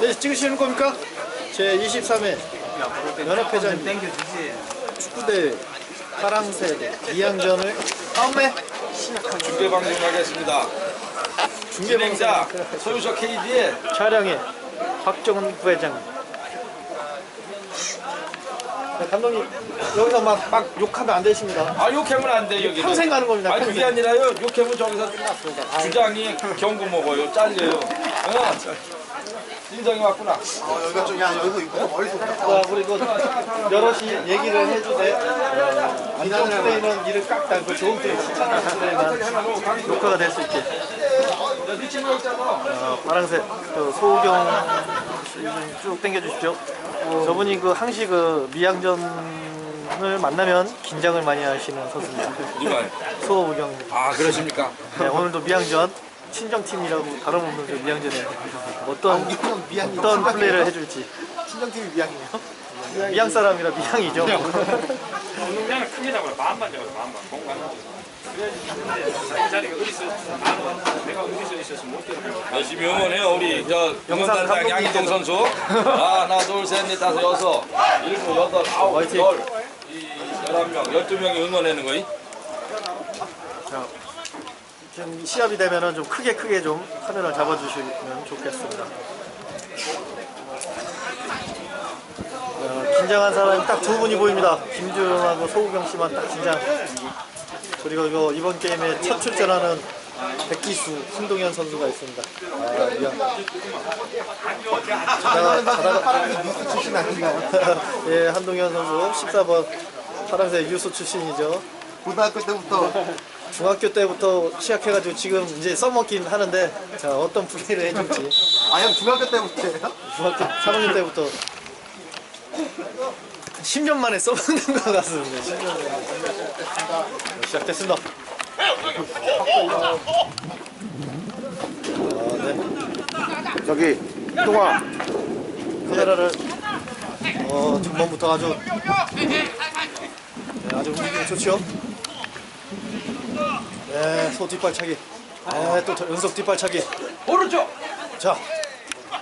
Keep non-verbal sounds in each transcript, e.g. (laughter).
네, 찍으시는 겁니까? 제 23회 연합회장 땡겨주지. 축구대 파랑새 2양전을 다음에 중계 방송하겠습니다. 진행자 소유석 KD의 촬영에 박정은 부회장 네, 감독님 여기서 막, 막 욕하면 안 되십니다 아 욕하면 안돼 여기. 평생 가는 겁니다 아 그게 아니라요. 욕하면 저기서 주장이 경고 먹어요. 잘려요. 응. 인정이 왔구나. 여기가 좀, 야, 여기서 이거 머리속 자, 우리 그 여럿이 얘기를 해주되 어, 안정 플레이는 이를 깎다 그 좋은 플레이 착한 플레이만 녹화가 될 수 있게. 어, 파랑새 그 소우경 씨좀 당겨주십시오. 저분이 그 항시 그 미양전을 만나면 긴장을 많이 하시는 선수입니다 누가? 소우경 아 그러십니까? 네, 오늘도 미양전 친정팀이라고 다름없는 그 미양전에 어떤 미양, 미양이 어떤 플레이를 해줄지. 친정팀이 미양이에요. 미양 사람이라 미양이죠. 운동장을 크게 잡아라 마음만 잡아라 마음만. 공간 그래야지 어디 내가 어디서 못 열심히 응원해요 우리. 저 감독님 양희동 선수. 아, 하나 둘셋넷 다섯 여섯 일곱 여덟 아홉 화이팅. 열. 이, 열한 명 열두 명이 응원하는 거이. 좀 시합이 되면은 좀 크게 크게 좀 카메라 잡아주시면 좋겠습니다. 어, 긴장한 사람이 딱 두 분이 보입니다. 김준하고 소우경 씨만 딱 긴장. 그리고 이거 이번 게임에 첫 출전하는 백기수 신동현 선수가 있습니다. 아, 미안. 자다가, 뉴스 출신 아닌가요? (laughs) 예, 한동현 선수 14번 파란색 유소 출신이죠. 고등학교 때부터 중학교 때부터 시작해가지고 지금 이제 써먹긴 하는데 자 어떤 플레이를 해줄지. 아 형 중학교 때부터예요? 중학교 3학년 때부터. 10년 만에 써먹는 것 같습니다. 10년 만에. 시작됐습니다. 아, 네. 저기 동아 카메라를 어, 전반부터 아주 네, 아주 움직임이 좋죠 네, 소 뒷발차기 네, 또 저- 연속 뒷발차기 오른쪽. 자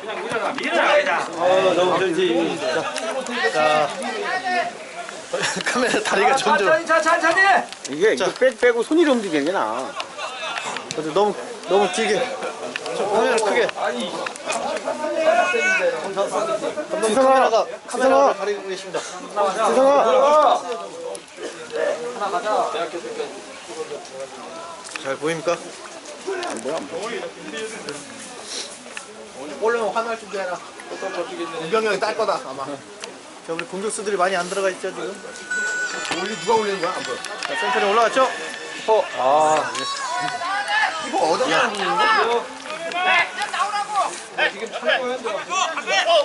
그냥 밀어라 밀어라 그냥 어, 너무 좋지. 자, 자. (laughs) 카메라 다리가 점점. 자 천천히. 이게 자. 이거 빼, 빼고 손이 움직이는 게 나아. 근데 너무 너무 길게. 저 카메라 크게. 감독님 카메라가 카메라를 가리고 계십니다. 세상아! 잘 보입니까? 안 보여, 안 보여. 올려면 화날 준비해라. 우병이 형이 딸 거다 아마. 자, 우리 공격수들이 많이 안 들어가 있죠 지금. 올리 누가 올리는 거야? 안 보여. 자, 센터에 올라갔죠? 어, 아, 이거 어디서 올리는 거야?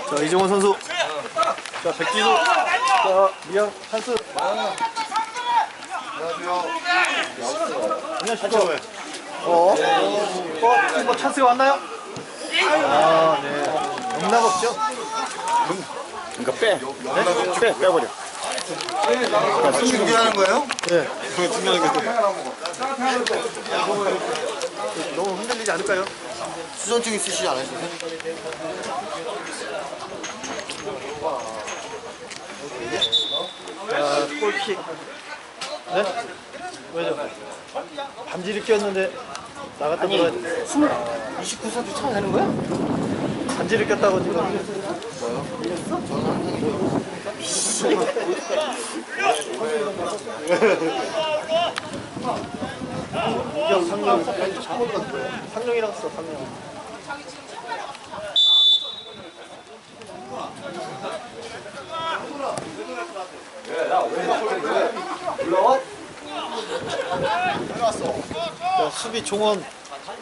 자 이종원 선수. 자 백기수. 자 미양 찬스. 안녕하세요. 어? 어? 뭐 찬스가 왔나요? 아, 네. 영락 없죠? 이거 빼. 빼, 빼버려. 준비하는 거예요? 네. 너무 흔들리지 않을까요? 수전증 있으시지 않으세요? 자, 골킥. 네? 왜죠? 반지를 꼈는데 나갔다 들어야 돼. 29사도 차야 되는 거야? 반지를 꼈다고 지금. 이경 상룡 상룡이라고 써 상룡 자, 수비 종원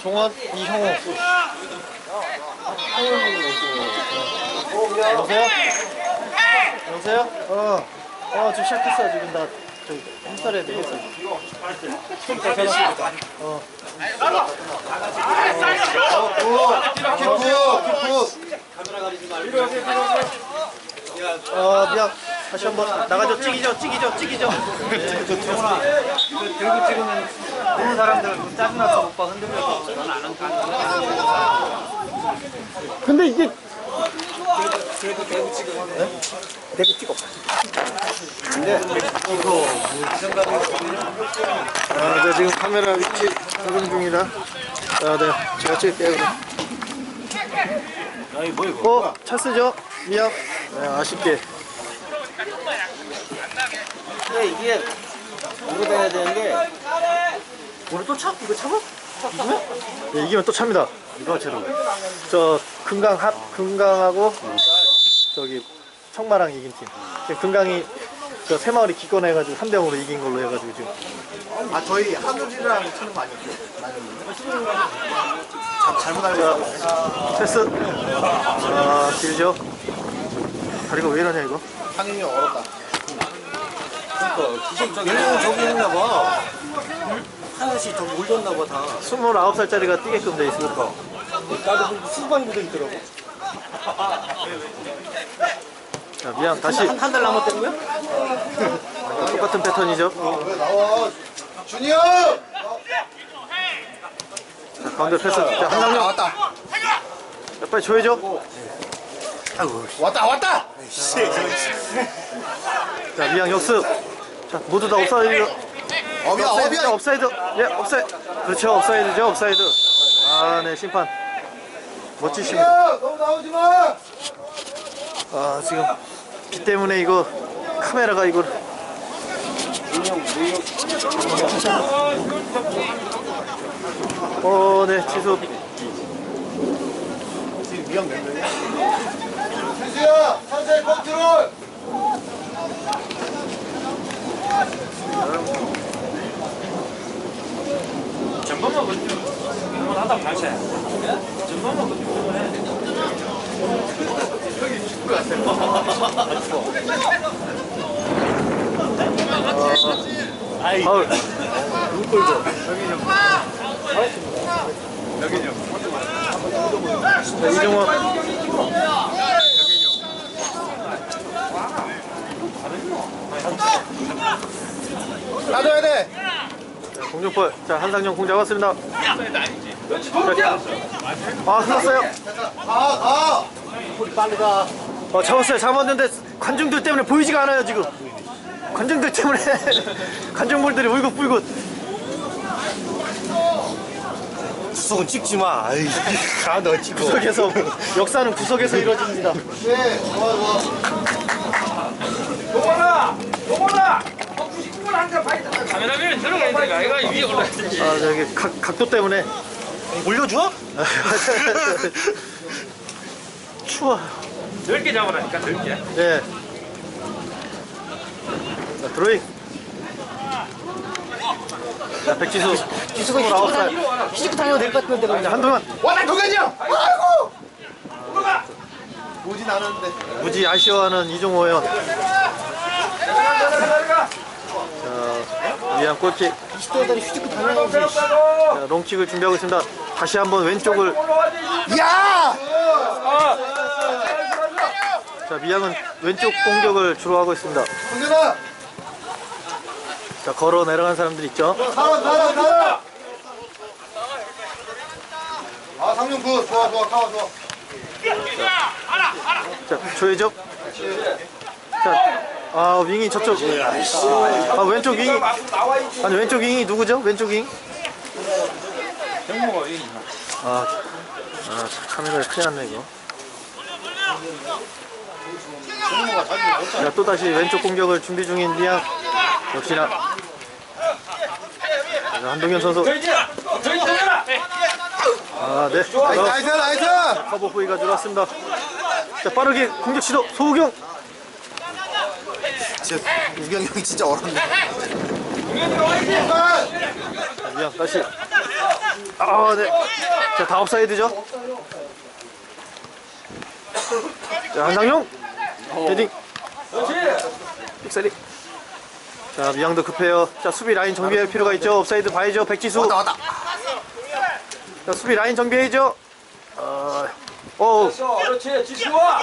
종원 이형호 여보세요? 여보세요? 어, 어, 지금 시작했어. 지금 나 저기 홈살에 되겠어. 어. 키프 키프 어, 미안. 다시 한번 나가죠. 찍이죠, 찍이죠, 찍이죠. 네, 저 정훈아, 그 들고 찍으면 보는 사람들 짜증나서 오빠 흔들려서 난안 한다. 근데 이게 아, 네, 지금 카메라 위치 적응 중이라. 아, 네, 제가 찍을게요. 그럼. 아니 뭐 이거 어, 찬스죠? 미안. 네, 아쉽게. 근데 이게 이거 돼야 되는데 오늘 또 차? 이거 차고? 이기면? 네, 이기면 또 찹니다. 이거 제로 저 금강 합 금강하고 저기 청마랑 이긴 팀. 지금 금강이 저 새마을이 기권해가지고 3대 0으로 이긴 걸로 해가지고 지금 아 저희 하늘이랑 치는 거 아니었어요? 자, 잘못 알고 있어요 패스. 아 길죠. 다리가 왜 이러냐 이거? 상인이 얼었다 그러니까 얘는 저기 있나 봐 하나씩 저기 올렸나 봐 다 29살짜리가 뛰게끔 돼 있으니까. 나도 수박이 묻어 있더라고 자 미안 다시 한 달 남았다고요? 똑같은 패턴이죠. 왜 나와 준이 형! 자, 가운데 패스. 자 한강령. 왔다 자, 빨리 줘야죠. 왔다 왔다! 자 미양 역습. 자 모두 다 옵사이드. 업사이드, 어비야 업사이드. 예, 업사이드. 그렇죠, 업사이드죠, 업사이드. 아, 네, 심판. 멋지십니다. 야, 너무 나오지 마! 아, 지금 비 때문에 이거 카메라가 이걸. 어, 네, 취소. 지금 위험 몇 명이야? 준수야 천천히 컨트롤! 전범만 그좀 하다 다시 전범만 그좀 해. 파울. 자, 이종원. 놔둬야 돼! 공중볼. 자, 한상영 공 잡았습니다. 자, 아, 흘렀어요. 가! 가! 빨리 가! 어, 잡았어요. 잡았는데 관중들 때문에 보이지가 않아요, 지금. 관중들 때문에 (laughs) 관중물들이 울긋불긋. 구석은 찍지 마. 아이, 가너 찍어. 구석에서 역사는 구석에서 이루어집니다. 네, 좋아, 좋아. 동원아! 동원아! 99분 한잔 파이팅! 카메라맨 들어가 있으니까 아이가 위에 올라있지 아, 저기 각, 각도 때문에 올려줘? (laughs) 추워. 넓게 잡으라니까 넓게 예. 자, 드로잉. 자, 백지수. 기수가 스물아홉 살. 휘짓고 다녀도 될 것 같은데, 자, 한동안 와, 나 동현이 형! 아이고! 오진 않았는데. 무지 아쉬워하는 이종호 의원. 자, 위안 골킥. 20대들이 휘짓고 다녀야지. 자, 롱킥을 준비하고 있습니다. 다시 한번 왼쪽을. 야! 자, 미양은 왼쪽 공격을 주로 하고 있습니다. 자, 걸어 내려간 사람들 있죠. 살아! 아, 굿. 좋아, 좋아, 좋아. 자, 조혜적. 자, 아, 윙이 저쪽. 아, 왼쪽 윙이. 아니, 왼쪽 윙이 누구죠? 왼쪽 윙? 정모가 위 아, 아, 카메라에 큰일 났네, 이거. 자, 또다시 왼쪽 공격을 준비 중인 미양. 역시나. 자, 한동현 선수. 아, 네. 나이스, 나이스! 커버 후위가 들어왔습니다. 자, 빠르게 공격 시도. 소우경. 진짜, 우경이 형이 진짜. 자, 미양, 다시. 아, 네. 자, 다 업사이드죠? 자, 한상용. 헤딩. 빅사리. 자, 미양도 급해요. 자, 수비 라인 정비할 필요가 있죠. 업사이드 봐야죠. 백지수. 왔다, 왔다. 자, 수비 라인 정비해야죠. 어, 어. 그렇지. 지수와.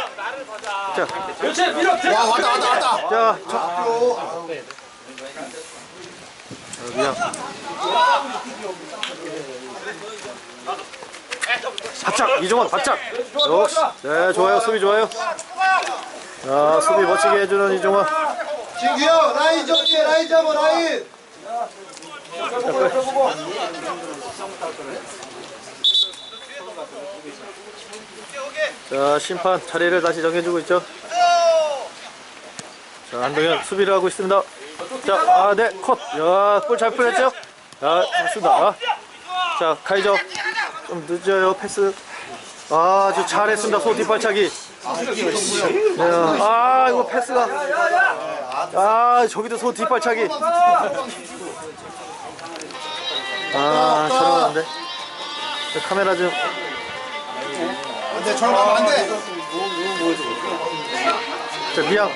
자, 그렇지. 밀어. 들어. 와 왔다 왔다 왔다. 자, 저, 어, 미안. 바짝 이종원 바짝. 역시, 네 좋아요 수비 좋아요. 자 수비 멋지게 해주는 이종원. 진규 형 라인 정리해 라인 잡아 라인. 자 심판 자리를 다시 정해주고 있죠. 자 안동현 수비를 하고 있습니다. 자아네 컷. 야볼 잘 뿌렸죠. 자 좋습니다. 아, 자 가이죠. 좀 늦어요 패스. 아, 아주 잘했습니다 소 뒷발차기. 네, 아 이거 패스가. 아 저기도 소 뒷발차기. 아 저러는데. 카메라 좀. 안돼 저런 거 하면 안돼. 자, 미양.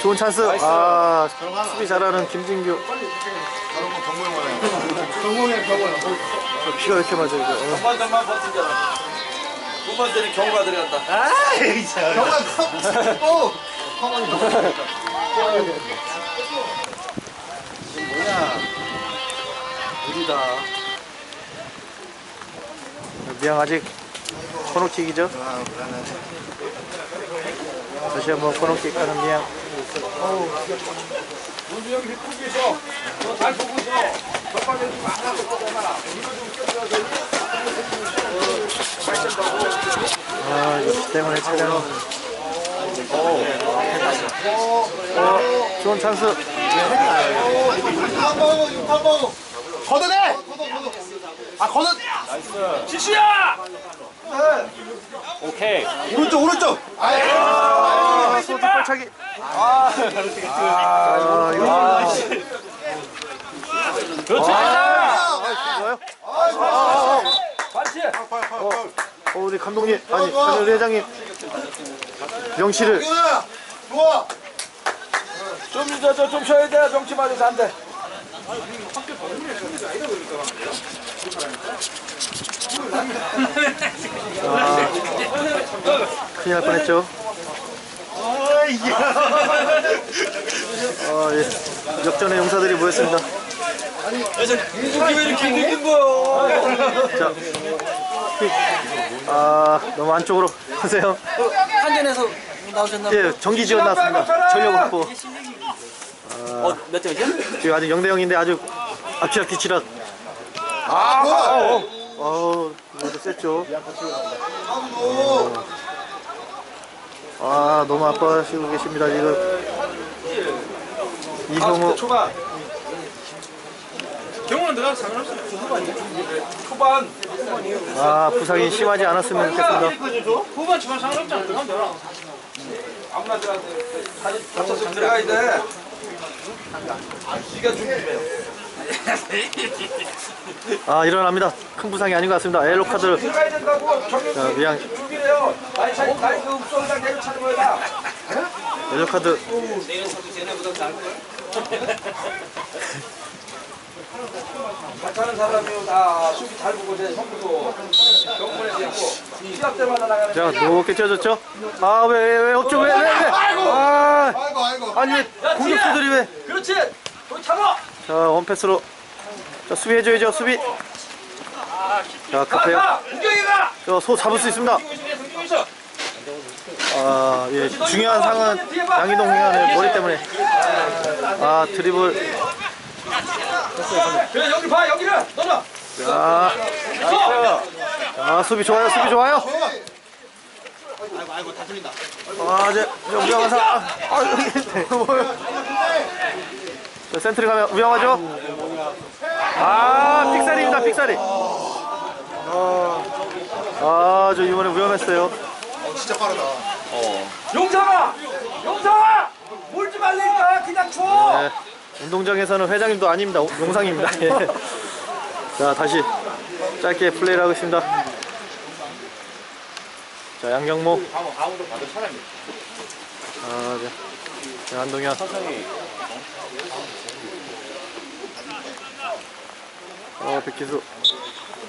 좋은 찬스. 아, 수비 잘하는 김진규. 저런 거 경고형 경고형 경고형. 저 피가 왜 이렇게 맞아, 이거. 어. 한번만 버티잖아. 두 번째는 경우가 들어간다. 경고형 오. 미양 아직 코너킥이죠? 다시 한번 코너킥 하는 미양. 문주 형이 크게 있어. 너잘 보고 있어. 덕방에 좀 많아 보잖아. 이거 좀 껴줘야지. 아, 이거 때문에 차량. 어, 좋은 찬스. 걷어내. 아 걷어. 지수야! 오케이. 오른쪽 오른쪽. 아, 소 뒷발차기. 아, 이거. 그렇지. 좋아요. 반치. 어, 우리 감독님, 아니, 우리 회장님. 명치를. 좋아. 좀 이제 저좀 쉬어야 돼. 정치 맞아서 안 돼. 큰일 날 뻔했죠. 아, 예. 역전의 용사들이 모였습니다. 이게 왜 이렇게 느낀 거야? 자, 휙. 아, 너무 안쪽으로 하세요. 한전에서 나오셨나? 예, 전기 지원 나왔습니다. 전력 확보. 어, 몇 점이죠? 지금 아직 0대 0인데 아주 앞치락 뒤치락. 아 좋아. 어우, 이것도 셌죠. 어. 아, 너무 아파하시고 계십니다, 지금. 이성우. 초반. 경호는 들어가도 상관없어요. 초반. 아, 부상이 심하지 않았으면 좋겠습니다. 후반 초반 상관없잖아. 들어가면 되나? 아무나. 다시 다쳐서 들어가야 돼. 네가 준비해요. 아, 일어납니다. 큰 부상이 아닌 것 같습니다. 엘로 카드. 들어가야 된다고 정혁이 자, 미양. 준비해요. 나이 차이 나이 그 읍소리랑 내려 차는 거야. 옐로 카드. 잘하는 사람이요 다 수비 잘 보고 제 성부도 경문에서 있고 시합 때마다 나가는 자, 높게 쪄졌죠? 아, 왜, 왜, 왜, 없죠? 왜, 왜, 왜? 아, 아이고 아이고. 아니, 왜 공격수들이 왜? 그렇지 너 잡아 자, 원패스로. 자, 수비해줘야죠, 수비. 자, 급해요. 가가 우경이 가 저, 소 잡을 수 있습니다. 아, 예, 중요한 상은 양희동 회원의 머리 때문에. 아, 드리블. 여기 봐 여기를 너는 자, 아, 수비 좋아요, 수비 좋아요. 아, 이제, 위험한 상황. 아, 아. 자, 센트리 가면 위험하죠? 아, 픽살입니다, 픽살이. 아, 아, 저 이번에 위험했어요. 진짜 빠르다. 용상아 용상아 몰지 말라니까 그냥 줘 네, 운동장에서는 회장님도 아닙니다. 용상입니다. 예. 자, 다시 짧게 플레이를 하고 있습니다. 자, 양경모. 아무도 받을 사람이 아, 네. 자, 한동현. 어, 백기수.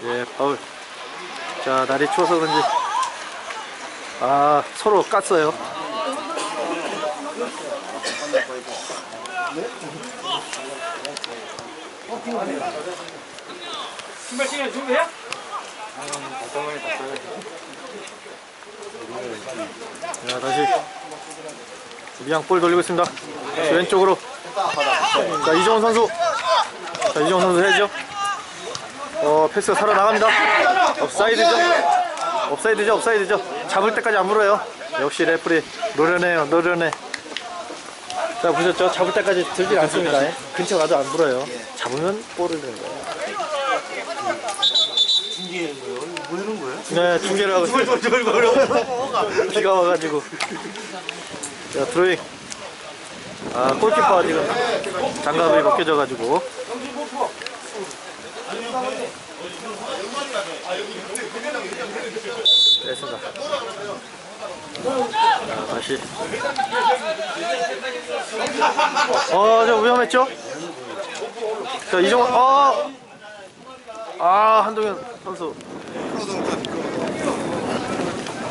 예, 파울. 자, 날이 추워서 그런지 아 서로 깠어요. 신발 신경 준비해? 자 다시 미양 볼 돌리고 있습니다. 왼쪽으로. 자 이정훈 선수. 자 이정훈 선수 해야죠. 어 패스가 살아 나갑니다. 업사이드죠. 업사이드죠. 업사이드죠. 잡을 때까지 안 물어요. 역시 레프리 노련해요. 노련해. 자 보셨죠? 잡을 때까지 들질 않습니다. 예. 근처 가도 안 물어요. 잡으면 볼을 드는 거예요. 네, 중계를 하고 있어요. (laughs) 비가 와가지고. 자, 드로잉. 아, 골키퍼가 지금 장갑이 벗겨져가지고. 됐습니다. 자, 다시. 어, 저 위험했죠? 자, 이정원, 어! 아, 한동현 선수.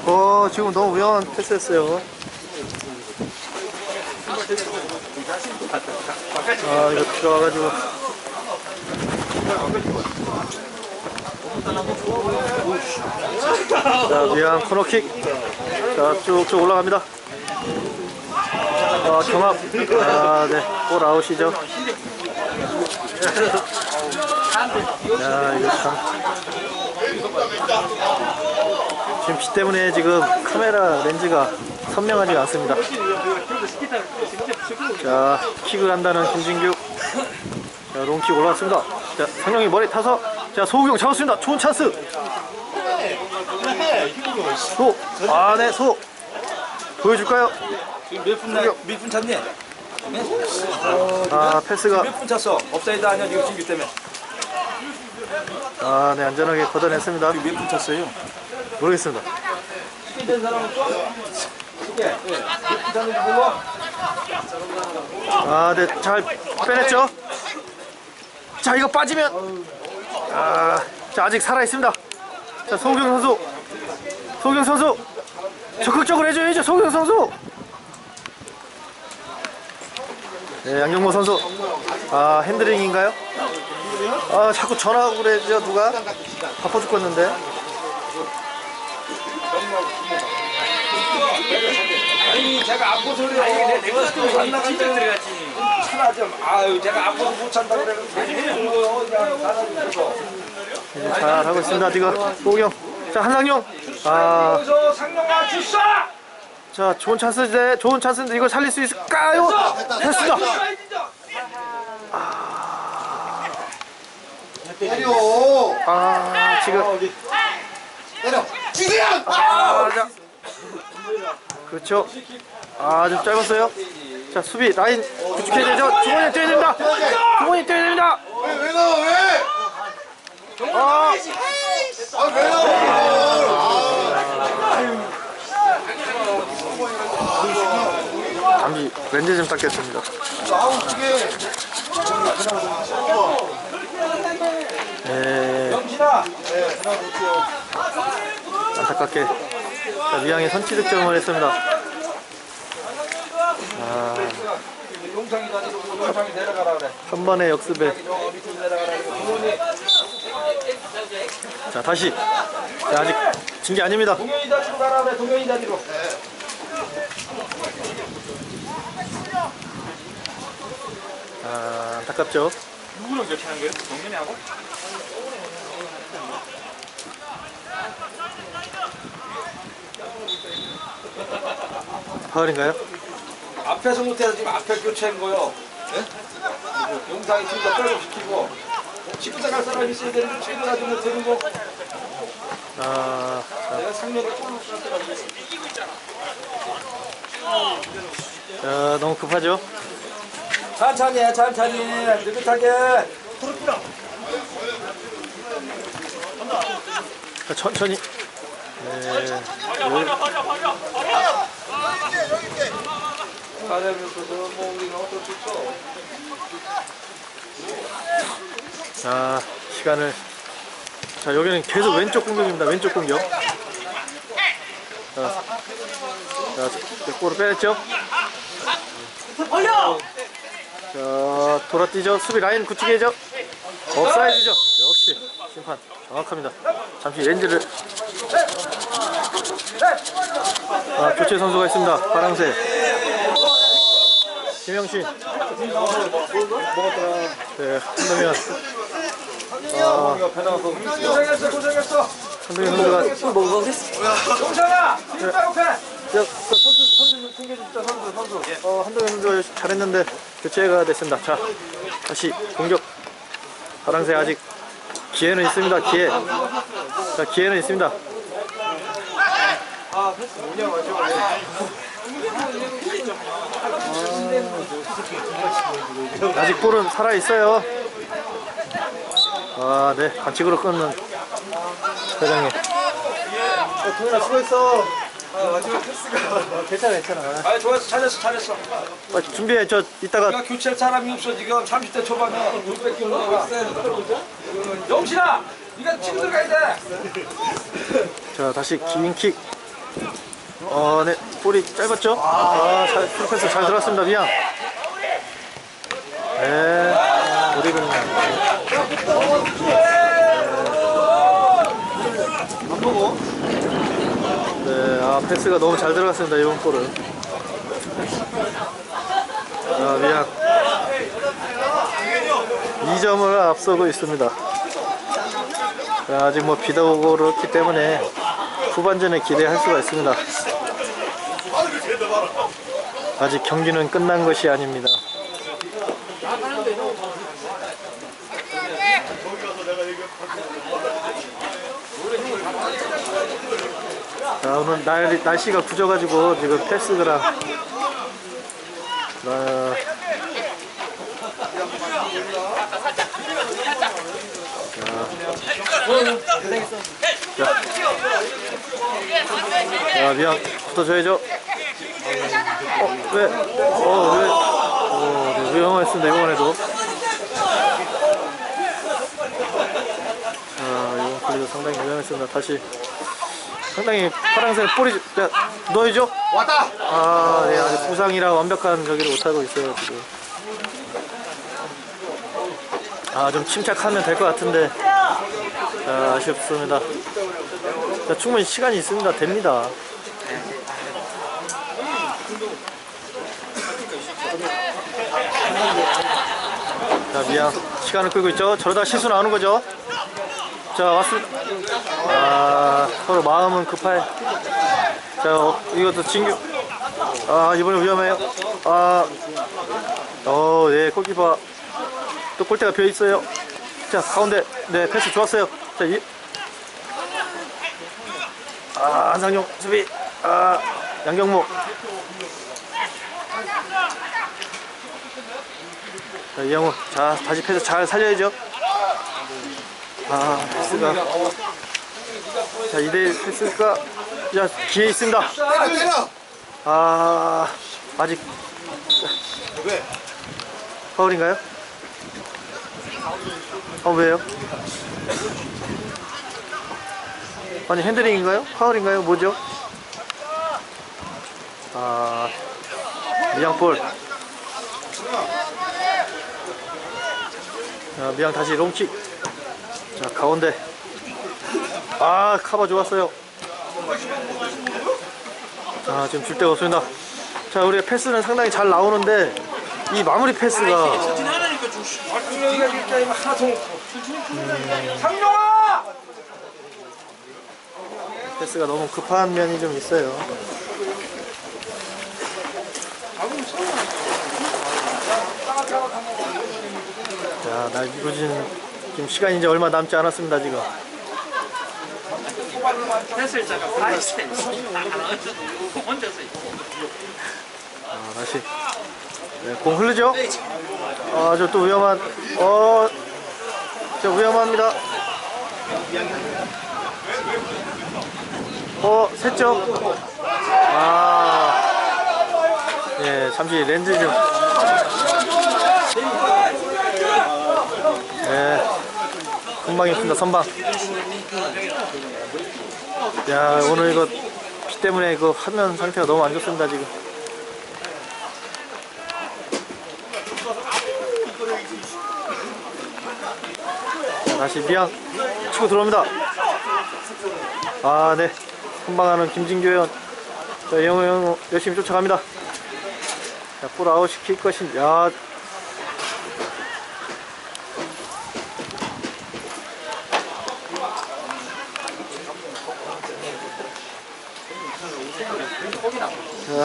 어, 지금 너무 위험한 패스였어요. 아, 이거 비가 와가지고. 자, 미안, 코너킥. 자, 쭉쭉 올라갑니다. 어, 경합. 아, 네. 골 아웃이죠. 야, 이거 참. 지금 비 때문에 지금 카메라 렌즈가 선명하지 않습니다. 자, 킥을 한다는 김진규. 자, 롱킥 올라왔습니다. 자, 상영이 머리 타서. 자, 소우경 잡았습니다. 좋은 찬스. 소. 아, 네, 소. 보여줄까요? 지금 몇분 몇분 찼니? 아, 패스가. 몇분 찼어? 업사이드 아니야 지금 진규 때문에. 아, 네, 안전하게 걷어냈습니다. 몇분 찼어요? 모르겠습니다. 된 사람은 또? 이게 몇분 찼는지 보고. 아, 네, 잘 빼냈죠? 자, 이거 빠지면. 아, 자, 아직 살아있습니다. 자, 소경 선수. 소경 선수. 적극적으로 해줘야죠, 소경 선수. 네, 양경모 선수. 아, 핸드링인가요? 아, 자꾸 전화하고 그래죠, 누가? 바빠 죽겠는데. 아니 제가 아파 소리 아니 내가 안 나갈 때 들어갔지. 좀 아유 제가 아파서 못 찬다 그래 그런 거요 그냥 나가서 이제 잘 하고 있습니다, 지금. 소경. 자, 한상용. 아. 여기서 상용아 주사 자, 좋은 찬스인데, 좋은 찬스인데 이걸 살릴 수 있을까요? 됐습니다. 때려. 아, 지금. 때려. 지금. 아, 자. 그렇죠. 아, 좀 짧았어요. 자, 수비 라인 구축해야 되죠. 주머니 뛰어야 됩니다. 주머니 뛰어야 됩니다. 왜, 왜 나와 왜? 아, 아왜 나와? 잠시 렌즈 좀 닦겠습니다. 아우 그게 네, 안타깝게. 자, 미양이 선취 득점을 했습니다. 아, 용상이 가지고 용상이 내려가라 그래 한 번의 역습에. 자, 다시. 자, 아직 진게 아닙니다. 동현이 자리로 가라 그래 동현이 자리로 아, 안타깝죠. 누구랑 이렇게 하는 거예요? 동현이 하고? 파울인가요? 앞에서 못해서 지금 앞에 교체한 거요. 예? 용상이 팀다 백업시키고. 치고 갈 사람이 있어야 되는데 치고 가지 못하는 거 아, 내가 상면을 뚫을 것 같더라고. 자, 너무 급하죠? 천천히 해 천천히 느긋하게. 자, 천천히. 네. 자, 시간을. 자, 여기는 계속 왼쪽 공격입니다. 왼쪽 공격. 자, 자, 저 골을 빼냈죠? 자, 돌아뛰죠. 수비 라인 구축이죠. 업사이드죠. 역시 심판 정확합니다. 잠시 렌즈를 아, 교체 선수가 있습니다. 파랑색. 김영신. 네, 한동현. 고생했어 고생했어 한동현 선수가 뭐 했어? 용상아 팀 따로패 야, 저 선수 선수 좀 챙겨줍시다 선수 선수. 어 한동현 선수가 잘했는데 교체가 됐습니다. 자 다시 공격. 파랑새 아직 기회는 있습니다. 기회. 자 기회는 있습니다. 아, 아직 볼은 살아 있어요. 아, 네. 반칙으로 끊는 회장님. 어, 동현아 수고했어. 괜찮아 괜찮아. 아 좋았어. 잘했어 잘했어. 아, 준비해. 저 이따가 내가 교체할 사람이 없어 지금. 30대 초반에 올라가. 영신아 네가 치고 들어가야 돼. 자 다시 긴킥. 어네. 볼이 짧았죠? 아잘 프로패스 잘 들어갔습니다. 미양 네. 우리는 안 보고? 네 아 패스가 너무 잘 들어갔습니다 이번 볼은. 자 미양 2점을 앞서고 있습니다. 자, 아직 뭐 비도 오고 그렇기 때문에 후반전에 기대할 수가 있습니다. 아직 경기는 끝난 것이 아닙니다. 자, 오늘 날, 날씨가 굳어가지고 지금 패스그랑 어, 자, 미양 붙어줘야죠. 어, 왜? 어, 왜? 어, 네, 위험했습니다, 이번에도. 자, 이번 플레이도 상당히 위험했습니다. 다시. 상당히 파란색 볼이, 자, 넣어야죠? 왔다. 아, 네, 아직 부상이라 완벽한 저기를 못하고 있어요, 지금. 아, 좀 침착하면 될 것 같은데. 자, 아쉽습니다. 자, 충분히 시간이 있습니다. 됩니다. 자, 미양. 시간을 끌고 있죠? 저러다 실수 나오는 거죠? 자, 왔습니다. 아, 서로 마음은 급해. 자, 어, 이것도 진규. 아, 이번에 위험해요. 아, 어, 네, 골키퍼. 또 골대가 비어 있어요. 자, 가운데. 네, 패스 좋았어요. 자, 이. 아, 한상용 수비. 아, 양경무. 자, 이영호. 자, 다시 패스 잘 살려야죠. 아, 패스가. 자, 2대1 패스가. 자, 기회 있습니다. 아, 아직 왜? 파울인가요? 어, 왜요? 아니, 핸들링인가요? 파울인가요? 뭐죠? 아, 미양볼. 자, 미양 다시 롱킥. 자, 가운데. 아, 카바 좋았어요. 자, 지금 줄 데가 없습니다. 자, 우리가 패스는 상당히 잘 나오는데, 이 마무리 패스가. 하나도 없어 상용아 패스가 너무 급한 면이 좀 있어요. 자, 나 이루어진 지금 시간이 이제 얼마 남지 않았습니다, 지금. 패스일자가 아이스 (laughs) 혼자서 아, 다시. 네, 공 흐르죠? 아, 저 또 위험한, 어, 저 위험합니다. 어, 샜죠? 아, 예, 잠시 렌즈 좀. 예, 금방 있습니다, 선방. 야, 오늘 이거 비 때문에 그 화면 상태가 너무 안 좋습니다 지금. 자, 다시 미양 치고 들어옵니다. 아, 네. 선방하는 김진규 의원. 자, 영호 형 열심히 쫓아갑니다. 자, 볼 아웃 시킬 것인, 야.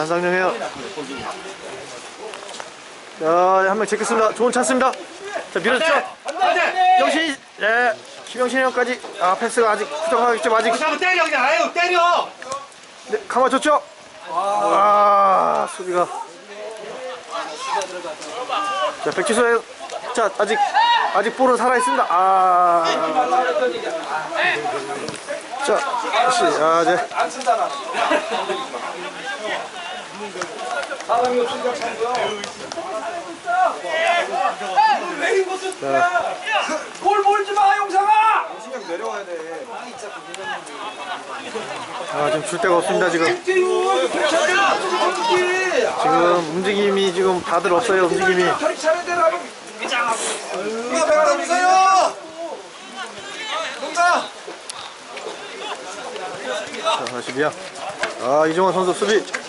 한상영 해요. 자, 한 명 제꼈습니다. 좋은 찬스입니다. 자, 밀어주죠. 영신, 예. 김영신 형까지. 아, 패스가 아직 부족하겠죠, 아직. 한번 때려 그냥 아유 때려 네, 감아줬죠? 아, 수비가. 자, 백지수의 자, 아직, 아직 볼은 살아있습니다. 아. 자, 다시, 아, 네. 안 쓴다 나는. 사람이 없으니까 찬 자, 골 몰지 마 용상아. 아, 지금 줄 데가 없습니다, 지금. 지금 움직임이 지금 다들 없어요, 움직임이. 누가 백화 주세요. 동자. 자, 다시 미양. 아, 이종원 선수 수비.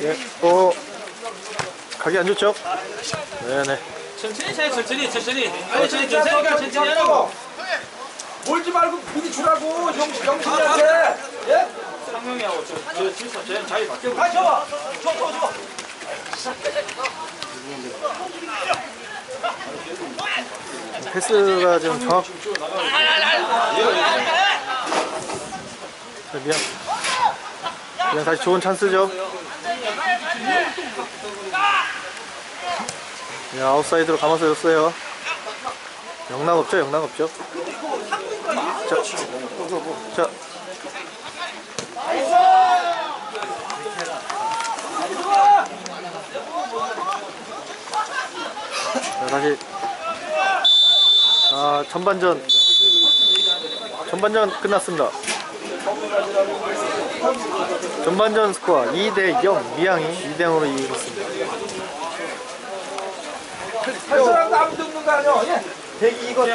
예, 어. 각이 안 좋죠? 네네. 천천히 해, 천천히, 천천히. 아니 천천히, 천천히 가, 천천히 하라고. 몰지 말고 부디 주라고 영 영신이한테. 예? 상명이하고 저저 쟤 자리 바뀌고 다시 와. 줘, 줘, 줘. 패스가 좀 정확. 자, 미안. 미안, 다시 좋은 찬스죠. 야, 아웃사이드로 감아서 줬어요. 영락 없죠, 영락 없죠. 자, 자. 자, 다시 아 전반전 전반전 끝났습니다. 전반전 스코어 2대 0 미양이 2대 0으로 이기고 있습니다. 한 사람 남도 없는 거 아니야? 예? 대기 이거